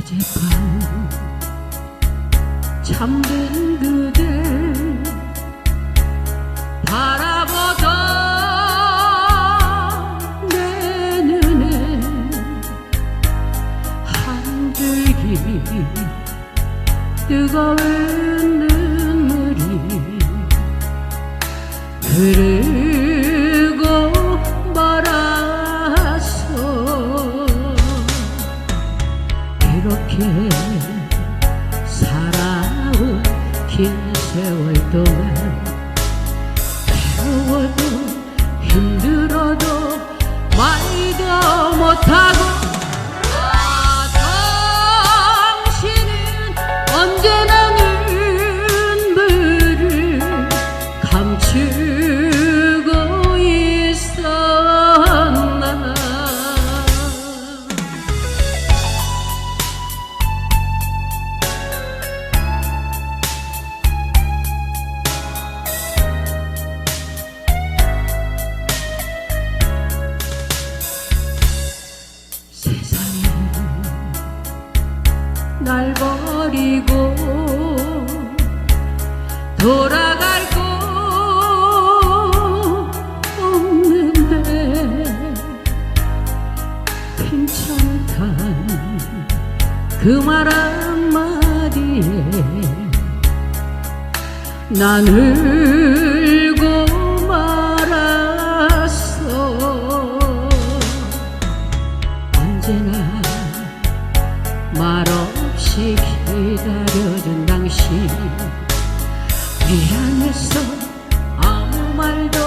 어젯밤 잠든 그대 바라보던 내 눈에 한 줄기 뜨거운 눈물이 흐르 이렇게 살아온 긴 세월 동안 힘들어도 날 버리고 돌아갈 곳 없는데 괜찮단 그 말 한마디에 난 울고 말았어. 언제나 말 없이 기다려준 당신. 미안해서 아무 말도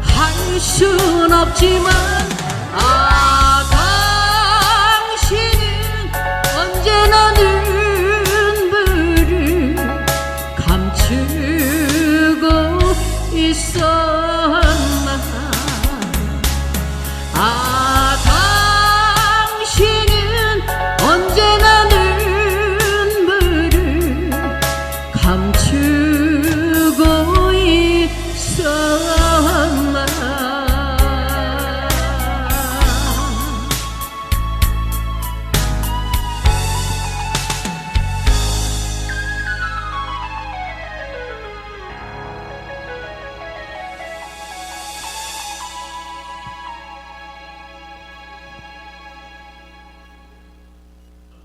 할 순 없지만